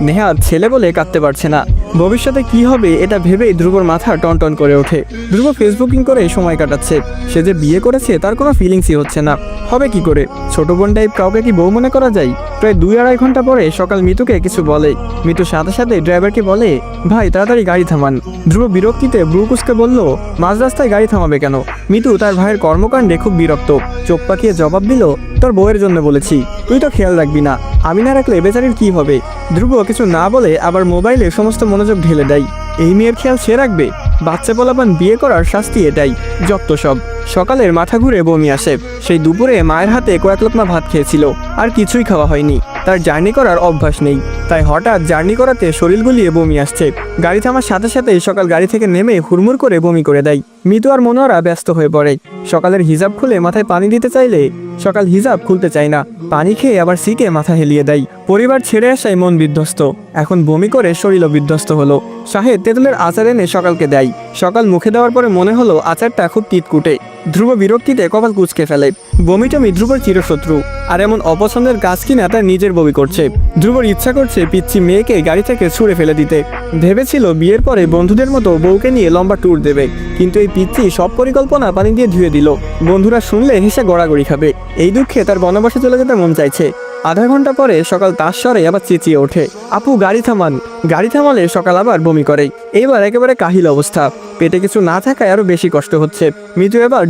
নেহাত ছেলে বলে কাঁদতে পারছে না। ভবিষ্যতে কি হবে এটা ভেবেই ধ্রুবর মাথা টনটন করে ওঠে। ধ্রুব ফেসবুকিং করে সময় কাটাচ্ছে। সে যে বিয়ে করেছে তার কোনো ফিলিংসই হচ্ছে না। হবে কি করে? ছোট বোন টাইপ কাউকে কি বউ মনে করা যায়? প্রায় দুই আড়াই ঘণ্টা পরে সকাল মিতুকে কিছু বলে। মিতু সাথে সাথে ড্রাইভারকে বলে, ভাই, তাড়াতাড়ি গাড়ি থামান। ধ্রুব বিরক্তিতে ব্রুকুসকে বলল, মাঝ রাস্তায় গাড়ি থামাবে কেন? মিতু তার ভাইয়ের কর্মকাণ্ডে খুব বিরক্ত। চোখ পাকিয়ে জবাব দিল, তোর বউয়ের জন্য বলেছি। তুই তো খেয়াল রাখবি না। আমি না রাখলে বেচারির কি হবে? ধ্রুব কিছু না বলে আবার মোবাইলে সমস্ত মনোযোগ ঢেলে দেয়। এই মেয়ের খেয়াল সে রাখবে? বাচ্চা পোলাপান বিয়ে করার শাস্তি এটাই যত্ত সব। সকালের মাথা ঘুরে বমি আসে। সেই দুপুরে মায়ের হাতে কয়েক লোকমা ভাত খেয়েছিল, আর কিছুই খাওয়া হয়নি। তার জার্নি করার অভ্যাস নেই। তাই হঠাৎ জার্নি করাতে শরীর গুলিয়ে বমি আসছে। গাড়ি থামার সাথে সাথেই সকাল গাড়ি থেকে নেমে হুড়মুড় করে বমি করে দেয়। মিতু আর মনোয়ারা ব্যস্ত হয়ে পড়ে। সকালের হিজাব খুলে মাথায় পানি দিতে চাইলে সকাল হিজাব খুলতে চায় না। পানি খেয়ে আবার সিটে মাথা হেলিয়ে দেয়। পরিবার ছেড়ে আসায় মন বিধ্বস্ত। এখন বমি করে শরীরও বিধ্বস্ত হলো। শাহেদ তেঁতুলের আচার এনে সকালকে দেয়। সকাল মুখে দেওয়ার পরে মনে হলো আচারটা খুব তিতকুটে ধ্রুব বিরক্তিতে কপাল কুচকে ফেলে। বমিটমি ধ্রুবর চিরশত্রু। আর এমন অপছন্দের কাজ কিনা তার নিজের বমি করছে। ধ্রুবর ইচ্ছা করছে পিচ্ছি মেয়েকে গাড়ি থেকে ছুঁড়ে ফেলে দিতে। ভেবেছিল বিয়ের পরে বন্ধুদের মতো বউকে নিয়ে লম্বা ট্যুর দেবে। কিন্তু এই পিচ্ছি সব পরিকল্পনা পানি দিয়ে ধুয়ে দিল। বন্ধুরা শুনলে হেসে গড়াগড়ি খাবে। এই দুঃখে তার বনবাসে চলে যেতে মন চাইছে। আধা ঘণ্টা পরে সকাল তার স্বরে আবার চেঁচিয়ে ওঠে, আপু, গাড়ি থামান। গাড়ি থামালে সকাল আবার বমি করে। এবার একেবারে কাহিল অবস্থা। পেটে কিছু না থাকায় আরও বেশি কষ্ট হচ্ছে। মিতু এবার